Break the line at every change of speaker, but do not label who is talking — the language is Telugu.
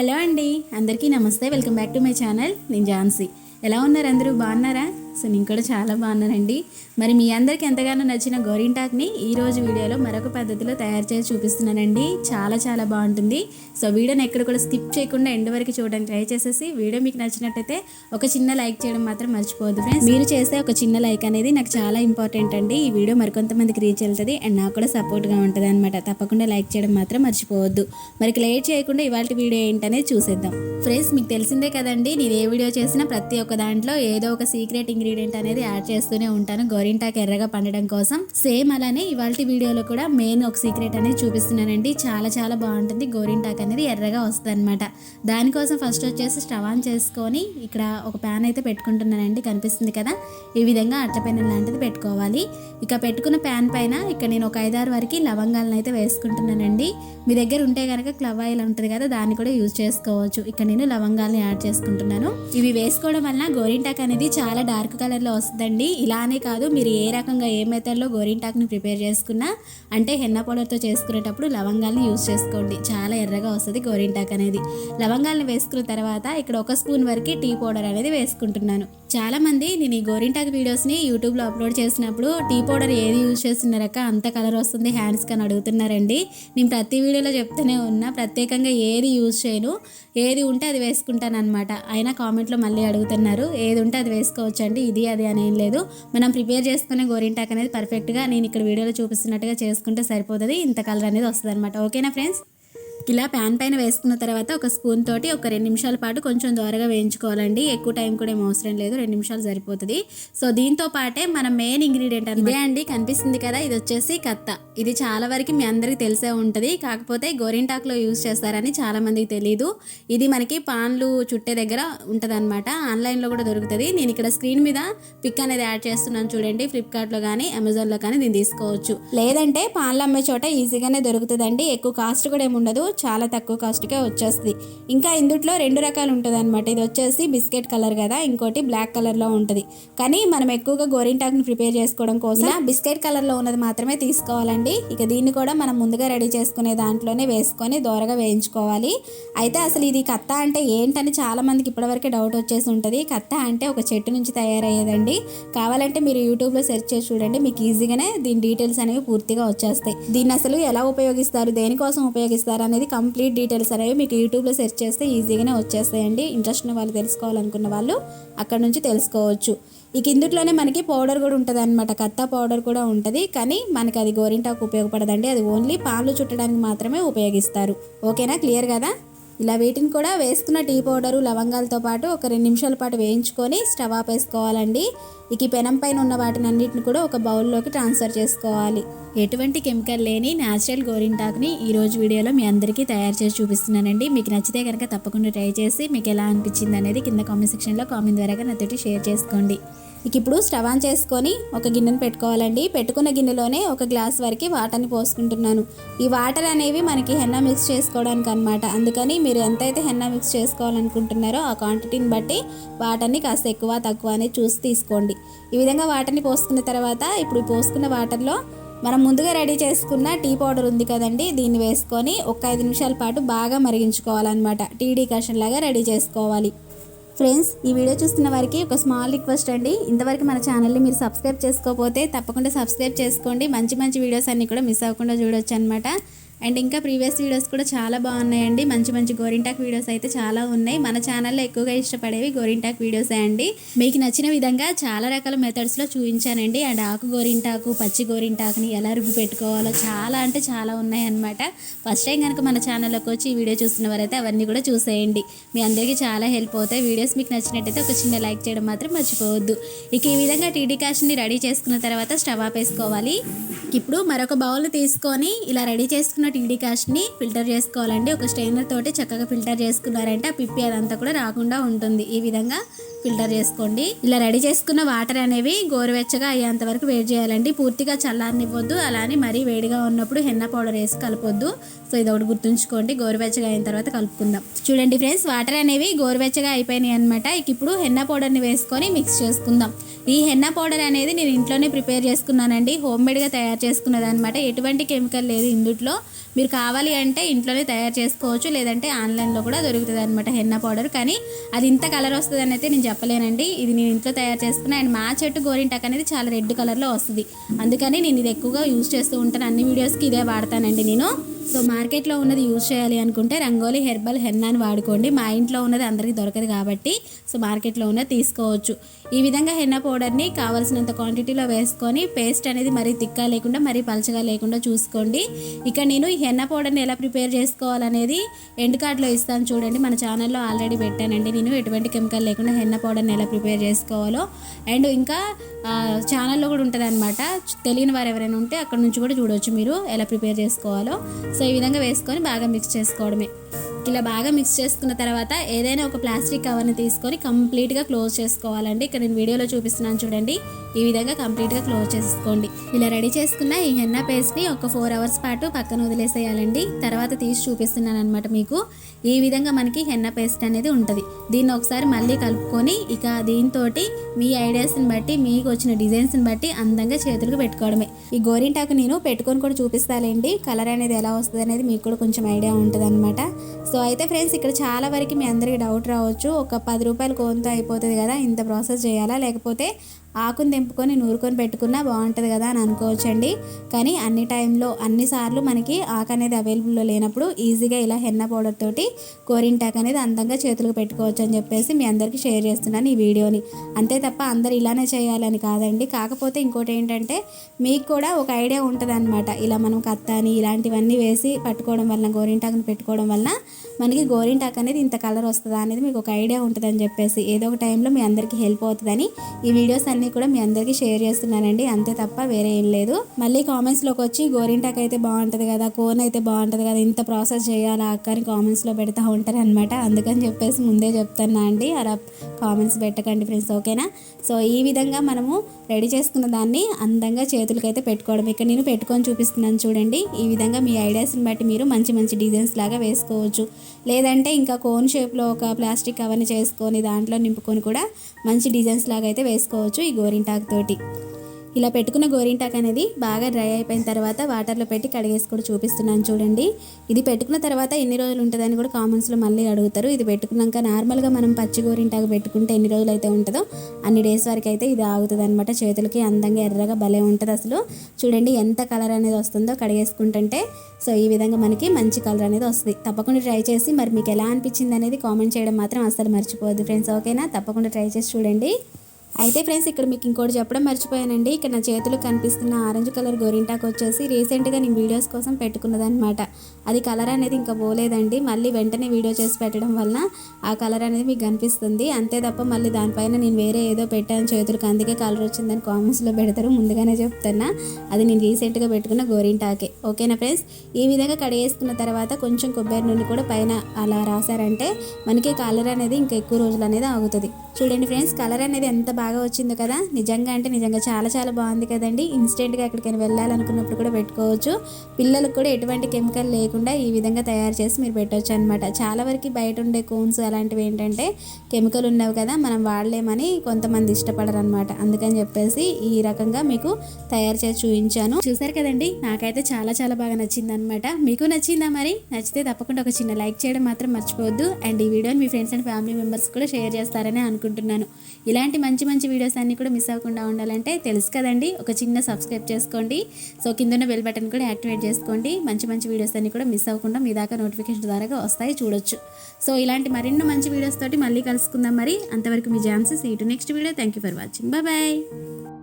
హలో అండి. అందరికీ నమస్తే. Welcome back to my channel. నేను ఝాన్సీ. ఎలా ఉన్నారు అందరూ? బాగున్నారా? సో నేను కూడా చాలా బాగున్నానండి. మరి మీ అందరికి ఎంతగానో నచ్చిన గోరింటాక్ని ఈ రోజు వీడియోలో మరొక పద్ధతిలో తయారు చేసి చూపిస్తున్నానండి. చాలా చాలా బాగుంటుంది. సో వీడియోని ఎక్కడ కూడా స్కిప్ చేయకుండా ఎండ్ వరకు చూడడానికి ట్రై చేసేసి వీడియో మీకు నచ్చినట్టయితే ఒక చిన్న లైక్ చేయడం మాత్రం మర్చిపోవద్దు ఫ్రెండ్స్. మీరు చేసే ఒక చిన్న లైక్ అనేది నాకు చాలా ఇంపార్టెంట్ అండి. ఈ వీడియో మరికొంతమందికి రీచ్ వెళ్తుంది అండ్ నాకు కూడా సపోర్ట్గా ఉంటుంది అనమాట తప్పకుండా లైక్ చేయడం మాత్రం మర్చిపోవద్దు. మరి లేట్ చేయకుండా ఇవాళ వీడియో ఏంటనేది చూసేద్దాం. ఫ్రెండ్స్ మీకు తెలిసిందే కదండి నేను ఏ వీడియో చేసినా ప్రతి ఒక్క దాంట్లో ఏదో ఒక సీక్రెట్ ఇంగ్రీడియంట్ అనేది యాడ్ చేస్తూనే ఉంటాను. గోరింటాకు ఎర్రగా పండడం కోసం. సేమ్ అలానే ఇవాళ వీడియోలో కూడా మెయిన్ ఒక సీక్రెట్ అనేది చూపిస్తున్నానండి. చాలా చాలా బాగుంటుంది. గోరింటాకు అనేది ఎర్రగా వస్తుంది అనమాట దానికోసం ఫస్ట్ వచ్చేసి స్టవ్ ఆన్ చేసుకొని ఇక్కడ ఒక ప్యాన్ అయితే పెట్టుకుంటున్నానండి. కనిపిస్తుంది కదా? ఈ విధంగా అట్ల పెనం లాంటిది పెట్టుకోవాలి. ఇక పెట్టుకున్న ప్యాన్ పైన ఇక్కడ నేను ఒక ఐదారు వరకు లవంగాలను అయితే వేసుకుంటున్నానండి. మీ దగ్గర ఉంటే కనుక క్లవ్ ఆయిల్ ఉంటుంది కదా? దాన్ని కూడా యూజ్ చేసుకోవచ్చు. ఇక్కడ నేను లవంగాలను యాడ్ చేసుకుంటున్నాను. ఇవి వేసుకోవడం వలన గోరింటాక్ అనేది చాలా డార్క్ కలర్లో వస్తుందండి. ఇలానే కాదు మీరు ఏ రకంగా ఏ మెథడ్లో గోరింటాక్ని ప్రిపేర్ చేసుకున్నా అంటే హెన్న పౌడర్తో చేసుకునేటప్పుడు లవంగాల్ని యూజ్ చేసుకోండి. చాలా ఎర్రగా వస్తుంది గోరింటాక్ అనేది. లవంగాల్ని వేసుకున్న తర్వాత ఇక్కడ ఒక స్పూన్ వరకు టీ పౌడర్ అనేది వేసుకుంటున్నాను. చాలా మంది నేను ఈ గోరింటాక్ వీడియోస్ని యూట్యూబ్లో అప్లోడ్ చేసినప్పుడు టీ పౌడర్ ఏది యూజ్ చేస్తున్నారక్క అంత కలర్ వస్తుంది హ్యాండ్స్ అని అడుగుతున్నారండి. నేను ప్రతి వీడియోలో చెప్తూనే ఉన్నా ప్రత్యేకంగా ఏది యూజ్ చేయను. ఏది ఉంటే అది వేసుకుంటాను అనమాట అయినా కామెంట్లో మళ్ళీ అడుగుతున్నారు ఏది ఉంటే అది వేసుకోవచ్చు అండి ఇది అది అని ఏం లేదు. మనం ప్రిపేర్ చేసుకునే గోరింటాక్ అనేది పర్ఫెక్ట్గా నేను ఇక్కడ వీడియోలో చూపిస్తున్నట్టుగా చేసుకుంటే సరిపోతుంది ఇంత కలర్ అనేది వస్తుంది అనమాట ఓకేనా ఫ్రెండ్స్? ఇలా ప్యాన్ పైన వేసుకున్న తర్వాత ఒక స్పూన్ తోటి ఒక రెండు నిమిషాల పాటు కొంచెం దోరగా వేయించుకోవాలండి. ఎక్కువ టైం కూడా ఏం అవసరం లేదు. రెండు నిమిషాలు సరిపోతుంది. సో దీంతో పాటే మన మెయిన్ ఇంగ్రీడియంట్ ఇదే అండి. కనిపిస్తుంది కదా ఇది వచ్చేసి కత్త. ఇది చాలా వరకు మీ అందరికీ తెలిసే ఉంటుంది. కాకపోతే గోరింటాక్లో యూజ్ చేస్తారని చాలా మందికి తెలియదు ఇది మనకి పాన్లు చుట్టే దగ్గర ఉంటుంది అనమాట ఆన్లైన్లో కూడా దొరుకుతుంది. నేను ఇక్కడ స్క్రీన్ మీద పిక్ అనేది యాడ్ చేస్తున్నాను చూడండి. ఫ్లిప్కార్ట్లో కానీ అమెజాన్లో కానీ దీన్ని తీసుకోవచ్చు. లేదంటే పాన్లు అమ్మే చోట ఈజీగానే దొరుకుతుందండి. ఎక్కువ కాస్ట్ కూడా ఏమి ఉండదు. చాలా తక్కువ కాస్ట్కే వచ్చేస్తుంది. ఇంకా ఇందుట్లో రెండు రకాలు ఉంటుంది అనమాట ఇది వచ్చేసి బిస్కెట్ కలర్ కదా ఇంకోటి బ్లాక్ కలర్లో ఉంటుంది. కానీ మనం ఎక్కువగా గోరింటాక్ని ప్రిపేర్ చేసుకోవడం కోసం బిస్కెట్ కలర్లో ఉన్నది మాత్రమే తీసుకోవాలండి. ఇక దీన్ని కూడా మనం ముందుగా రెడీ చేసుకునే దాంట్లోనే వేసుకొని దోరగా వేయించుకోవాలి. అయితే అసలు ఇది కత్త అంటే ఏంటని చాలా మందికి ఇప్పటివరకే డౌట్ వచ్చేసి ఉంటుంది. కత్త అంటే ఒక చెట్టు నుంచి తయారయ్యేదండి. కావాలంటే మీరు యూట్యూబ్లో సెర్చ్ చేసి చూడండి. మీకు ఈజీగానే దీని డీటెయిల్స్ అనేవి పూర్తిగా వచ్చేస్తాయి. దీన్ని అసలు ఎలా ఉపయోగిస్తారు? దేనికోసం ఉపయోగిస్తారు? అనేది కంప్లీట్ డీటెయిల్స్ అనేవి మీకు యూట్యూబ్లో సెర్చ్ చేస్తే ఈజీగానే వచ్చేస్తాయండి. ఇంట్రెస్ట్ ఉన్న వాళ్ళు తెలుసుకోవాలనుకున్న వాళ్ళు అక్కడ నుంచి తెలుసుకోవచ్చు. ఈ కిందుట్లోనే మనకి పౌడర్ కూడా ఉంటుంది అనమాట కత్తా పౌడర్ కూడా ఉంటుంది. కానీ మనకి అది గోరింటాకు ఉపయోగపడదండి. అది ఓన్లీ పాలు చుట్టడానికి మాత్రమే ఉపయోగిస్తారు. ఓకేనా? క్లియర్ కదా? ఇలా వీటిని కూడా వేసుకున్న టీ పౌడరు లవంగాలతో పాటు ఒక రెండు నిమిషాల పాటు వేయించుకొని స్టవ్ ఆపేసుకోవాలండి ఇక ఈ పెనం పైన ఉన్న వాటిని అన్నిటిని కూడా ఒక బౌల్లోకి ట్రాన్స్ఫర్ చేసుకోవాలి. ఎటువంటి కెమికల్ లేని న్యాచురల్ గోరింటాక్ని ఈ రోజు వీడియోలో మీ అందరికీ తయారు చేసి చూపిస్తున్నానండి. మీకు నచ్చితే కనుక తప్పకుండా ట్రై చేసి మీకు ఎలా అనిపించింది అనేది కింద కామెంట్ సెక్షన్లో కామెంట్ ద్వారా నాతోటి షేర్ చేసుకోండి. ఇక ఇప్పుడు స్టవ్ ఆన్ చేసుకొని ఒక గిన్నెను పెట్టుకోవాలండి. పెట్టుకున్న గిన్నెలోనే ఒక గ్లాస్ వరకు వాటర్ని పోసుకుంటున్నాను. ఈ వాటర్ అనేవి మనకి హెన్న మిక్స్ చేసుకోవడానికి అనమాట అందుకని మీరు ఎంతైతే హెన్న మిక్స్ చేసుకోవాలనుకుంటున్నారో ఆ క్వాంటిటీని బట్టి వాటర్ని కాస్త ఎక్కువ తక్కువ అనేది చూసి తీసుకోండి. ఈ విధంగా వాటర్ని పోసుకున్న తర్వాత ఇప్పుడు పోసుకున్న వాటర్లో మనం ముందుగా రెడీ చేసుకున్న టీ పౌడర్ ఉంది కదండి దీన్ని వేసుకొని ఒక ఐదు నిమిషాల పాటు బాగా మరిగించుకోవాలన్నమాట. టీ డికాషన్ లాగా రెడీ చేసుకోవాలి. ఫ్రెండ్స్ ఈ వీడియో చూస్తున్న వారికి ఒక స్మాల్ రిక్వెస్ట్ అండి. ఇంతవరకు మన ఛానల్ని మీరు సబ్స్క్రైబ్ చేసుకోకపోతే తప్పకుండా సబ్స్క్రైబ్ చేసుకోండి. మంచి మంచి వీడియోస్ అన్నీ కూడా మిస్ అవ్వకుండా చూడొచ్చు అనమాట అండ్ ఇంకా ప్రీవియస్ వీడియోస్ కూడా చాలా బాగున్నాయండి. మంచి మంచి గోరింటాక్ వీడియోస్ అయితే చాలా ఉన్నాయి. మన ఛానల్లో ఎక్కువగా ఇష్టపడేవి గోరింటాక్ వీడియోసే అండి. మీకు నచ్చిన విధంగా చాలా రకాల మెథడ్స్లో చూపించానండి. అండ్ ఆకు గోరింటాకు పచ్చి గోరింటాకుని ఎలా రుబ్బి పెట్టుకోవాలో చాలా అంటే చాలా ఉన్నాయన్నమాట. ఫస్ట్ టైం కనుక మన ఛానల్లోకి వచ్చి ఈ వీడియో చూస్తున్న వారైతే అవన్నీ కూడా చూసేయండి. మీ అందరికీ చాలా హెల్ప్ అవుతాయి. వీడియోస్ మీకు నచ్చినట్టయితే ఒక చిన్న లైక్ చేయడం మాత్రం మర్చిపోవద్దు. ఇక ఈ విధంగా టీడీ కాష్ని రెడీ చేసుకున్న తర్వాత స్టవ్ ఆపేసుకోవాలి. ఇప్పుడు మరొక బౌల్ తీసుకొని ఇలా రెడీ చేసుకున్న టీడీ కాష్ని ఫిల్టర్ చేసుకోవాలండి. ఒక స్ట్రైనర్ తోటి చక్కగా ఫిల్టర్ చేసుకున్నారంటే ఆ పిప్పి అదంతా కూడా రాకుండా ఉంటుంది. ఈ విధంగా ఫిల్టర్ చేసుకోండి. ఇలా రెడీ చేసుకున్న వాటర్ అనేవి గోరువెచ్చగా అయ్యేంత వరకు వేడి చేయాలండి. పూర్తిగా చల్లారనివ్వద్దు. అలానే మరీ వేడిగా ఉన్నప్పుడు హెన్న పౌడర్ వేసి కలపొద్దు. సో ఇది ఒకటి గుర్తుంచుకోండి. గోరువెచ్చగా అయిన తర్వాత కలుపుకుందాం. చూడండి ఫ్రెండ్స్ వాటర్ అనేవి గోరువెచ్చగా అయిపోయినాయి అనమాట ఇక ఇప్పుడు హెన్న పౌడర్ని వేసుకొని మిక్స్ చేసుకుందాం. ఈ హెన్నా పౌడర్ అనేది నేను ఇంట్లోనే ప్రిపేర్ చేసుకున్నానండి. హోమ్ మేడ్గా తయారు చేసుకున్నది అనమాట ఎటువంటి కెమికల్ లేదు ఇందుట్లో. మీరు కావాలి అంటే ఇంట్లోనే తయారు చేసుకోవచ్చు. లేదంటే ఆన్లైన్లో కూడా దొరుకుతుంది అనమాట హెన్నా పౌడర్. కానీ అది ఇంత కలర్ వస్తుంది అని అయితే నేను చెప్పలేనండి. ఇది నేను ఇంట్లో తయారు చేసుకున్నా అండ్ మా చెట్టు గోరింటాక్ అనేది చాలా రెడ్ కలర్లో వస్తుంది. అందుకని నేను ఇది ఎక్కువగా యూజ్ చేస్తూ ఉంటాను. అన్ని వీడియోస్కి ఇదే వాడతానండి నేను. సో మార్కెట్లో ఉన్నది యూజ్ చేయాలి అనుకుంటే రంగోలీ హెర్బల్ హెన్నాని వాడుకోండి. మా ఇంట్లో ఉన్నది అందరికీ దొరకదు కాబట్టి సో మార్కెట్లో ఉన్నది తీసుకోవచ్చు. ఈ విధంగా హెన్న పౌడర్ని కావాల్సినంత క్వాంటిటీలో వేసుకొని పేస్ట్ అనేది మరీ తిక్కా లేకుండా మరీ పలచగా లేకుండా చూసుకోండి. ఇక్కడ నేను ఈ హెన్న పౌడర్ని ఎలా ప్రిపేర్ చేసుకోవాలనేది ఎండ్ కార్డ్లో ఇస్తాను చూడండి. మన ఛానల్లో ఆల్రెడీ పెట్టానండి. నేను ఎటువంటి కెమికల్ లేకుండా హెన్న పౌడర్ని ఎలా ప్రిపేర్ చేసుకోవాలో. అండ్ ఇంకా ఛానల్లో కూడా ఉంటుంది అనమాట తెలియని వారు ఎవరైనా ఉంటే అక్కడ నుంచి కూడా చూడవచ్చు మీరు ఎలా ప్రిపేర్ చేసుకోవాలో. సో ఈ విధంగా వేసుకొని బాగా మిక్స్ చేసుకోవడమే. ఇలా బాగా మిక్స్ చేసుకున్న తర్వాత ఏదైనా ఒక ప్లాస్టిక్ కవర్ని తీసుకొని కంప్లీట్గా క్లోజ్ చేసుకోవాలండి. ఇక్కడ నేను వీడియోలో చూపిస్తున్నాను చూడండి. ఈ విధంగా కంప్లీట్గా క్లోజ్ చేసుకోండి. ఇలా రెడీ చేసుకున్న ఈ హెన్నా పేస్ట్ని ఒక ఫోర్ అవర్స్ పాటు పక్కన వదిలేసేయాలండి. తర్వాత తీసి చూపిస్తున్నాను అనమాట మీకు. ఈ విధంగా మనకి హెన్నా పేస్ట్ అనేది ఉంటుంది. దీన్ని ఒకసారి మళ్ళీ కలుపుకొని ఇక దీంతో మీ ఐడియాస్ని బట్టి మీకు వచ్చిన డిజైన్స్ని బట్టి అందంగా చేతులకు పెట్టుకోవడమే. ఈ గోరింటాకు నేను పెట్టుకొని కూడా చూపిస్తాలేండి. కలర్ అనేది ఎలా వస్తుంది అనేది మీకు కూడా కొంచెం ఐడియా ఉంటుంది అనమాట సో అయితే ఫ్రెండ్స్ ఇక్కడ చాలా వరకు మీ అందరికీ డౌట్ రావచ్చు. ఒక పది రూపాయలు కొంత అయిపోతుంది కదా ఇంత ప్రాసెస్ చేయాలా? లేకపోతే ఆకుని తెంపుకొని నూరుకొని పెట్టుకున్నా బాగుంటుంది కదా అని అనుకోవచ్చండి. కానీ అన్ని టైంలో అన్నిసార్లు మనకి ఆకు అనేది అవైలబుల్లో లేనప్పుడు ఈజీగా ఇలా హెన్న పౌడర్ తోటి గోరింటాక్ అనేది అందంగా చేతులకు పెట్టుకోవచ్చు అని చెప్పేసి మీ అందరికీ షేర్ చేస్తున్నాను ఈ వీడియోని. అంతే తప్ప అందరు ఇలానే చేయాలని కాదండి. కాకపోతే ఇంకోటి ఏంటంటే మీకు కూడా ఒక ఐడియా ఉంటుంది అనమాట ఇలా మనం కత్తాని ఇలాంటివన్నీ వేసి పట్టుకోవడం వలన గోరింటాకుని పెట్టుకోవడం వలన మనకి గోరింటాక్ అనేది ఇంత కలర్ వస్తుందా అనేది మీకు ఒక ఐడియా ఉంటుందని చెప్పేసి ఏదో ఒక టైంలో మీ అందరికీ హెల్ప్ అవుతుందని ఈ వీడియోస్ అన్నీ కూడా మీ అందరికీ షేర్ చేస్తున్నానండి. అంతే తప్ప వేరే ఏం లేదు. మళ్ళీ కామెంట్స్లోకి వచ్చి గోరింటాక్ అయితే బాగుంటుంది కదా కోన్ అయితే బాగుంటుంది కదా ఇంత ప్రాసెస్ చేయాలా అక్క అని కామెంట్స్లో పెడతా ఉంటారు అనమాట అందుకని చెప్పేసి ముందే చెప్తున్నా అండి. అలా కామెంట్స్ పెట్టకండి ఫ్రెండ్స్ ఓకేనా సో ఈ విధంగా మనము రెడీ చేసుకున్న దాన్ని అందంగా చేతులకైతే పెట్టుకోవడం. ఇక్కడ నేను పెట్టుకొని చూపిస్తున్నాను చూడండి. ఈ విధంగా మీ ఐడియాస్ని బట్టి మీరు మంచి మంచి డిజైన్స్ లాగా వేసుకోవచ్చు. లేదంటే ఇంకా కోన్ షేప్లో ఒక ప్లాస్టిక్ కవర్ని చేసుకొని దాంట్లో నింపుకొని కూడా మంచి డిజైన్స్ లాగా అయితే వేసుకోవచ్చు. ఈ గోరింటాకు తోటి ఇలా పెట్టుకున్న గోరింటాక్ అనేది బాగా డ్రై అయిపోయిన తర్వాత వాటర్లో పెట్టి కడిగేసి కూడా చూపిస్తున్నాను చూడండి. ఇది పెట్టుకున్న తర్వాత ఎన్ని రోజులు ఉంటుందని కూడా కామెంట్స్లో మళ్ళీ అడుగుతారు. ఇది పెట్టుకున్నాక నార్మల్గా మనం పచ్చి గోరింటాకు పెట్టుకుంటే ఎన్ని రోజులు అయితే ఉంటుందో అన్ని డేస్ వరకు అయితే ఇది ఆగుతుంది అనమాట చేతులకి అందంగా ఎర్రగా భలే ఉంటుంది అసలు. చూడండి ఎంత కలర్ అనేది వస్తుందో కడిగేసుకుంటుంటే. సో ఈ విధంగా మనకి మంచి కలర్ అనేది వస్తుంది. తప్పకుండా ట్రై చేసి మరి మీకు ఎలా అనిపించింది అనేది కామెంట్ చేయడం మాత్రం అస్సలు మర్చిపోవద్దు. ఫ్రెండ్స్ ఓకేనా? తప్పకుండా ట్రై చేసి చూడండి. అయితే ఫ్రెండ్స్ ఇక్కడ మీకు ఇంకోటి చెప్పడం మర్చిపోయానండి. ఇక్కడ నా చేతిలో కనిపిస్తున్న ఆరెంజ్ కలర్ గోరింటాకు వచ్చేసి రీసెంట్గా నేను వీడియోస్ కోసం పెట్టుకున్నదనమాట అది కలర్ అనేది ఇంకా పోలేదండి. మళ్ళీ వెంటనే వీడియో చేసి పెట్టడం వలన ఆ కలర్ అనేది మీకు కనిపిస్తుంది. అంతే తప్ప మళ్ళీ దానిపైన నేను వేరే ఏదో పెట్టాను చేతులకు అందుకే కలర్ వచ్చిందని కామెంట్స్లో పెడతారు. ముందుగానే చెప్తున్నా. అది నేను రీసెంట్గా పెట్టుకున్న గోరింటాకే. ఓకేనా ఫ్రెండ్స్ ఈ విధంగా కడిగేసుకున్న తర్వాత కొంచెం కొబ్బరి నూనె కూడా పైన అలా రాశారంటే మనకి కలర్ అనేది ఇంకా ఎక్కువ రోజులు అనేది ఆగుతుంది. చూడండి ఫ్రెండ్స్ కలర్ అనేది ఎంత బాగా వచ్చిందో కదా. నిజంగా అంటే నిజంగా చాలా చాలా బాగుంది కదండి. ఇన్స్టెంట్గా ఎక్కడికైనా వెళ్ళాలనుకున్నప్పుడు కూడా పెట్టుకోవచ్చు. పిల్లలకు కూడా ఎటువంటి కెమికల్ లేకుండా ఈ విధంగా తయారు చేసి మీరు పెట్టవచ్చు అనమాట చాలా వరకు బయట ఉండే కోన్స్ అలాంటివి ఏంటంటే కెమికల్ ఉన్నవి కదా మనం వాడలేమని కొంతమంది ఇష్టపడరు అనమాట అందుకని చెప్పేసి ఈ రకంగా మీకు తయారు చేసి చూపించాను. చూసారు కదండి నాకైతే చాలా చాలా బాగా నచ్చింది అనమాట మీకు నచ్చిందా మరి? నచ్చితే తప్పకుండా ఒక చిన్న లైక్ చేయడం మాత్రం మర్చిపోవద్దు. అండ్ ఈ వీడియోని మీ ఫ్రెండ్స్ అండ్ ఫ్యామిలీ మెంబర్స్ కూడా షేర్ చేస్తారని అనుకుంటున్నాను. ఇలాంటి మంచి మంచి వీడియోస్ అన్నీ కూడా మిస్ అవ్వకుండా ఉండాలంటే తెలుసు కదండి. ఒక చిన్న సబ్స్క్రైబ్ చేసుకోండి. సో కింద బెల్ బటన్ కూడా యాక్టివేట్ చేసుకోండి. మంచి మంచి వీడియోస్ అన్నీ కూడా మిస్ అవ్వకుండా మీ దాకా నోటిఫికేషన్ ద్వారా వస్తాయి చూడొచ్చు. సో ఇలాంటి మరిన్ని మంచి వీడియోస్ తోటి మళ్ళీ కలుసుకుందాం మరి. అంతవరకు మీ Jhansi see to next video thank you for watching bye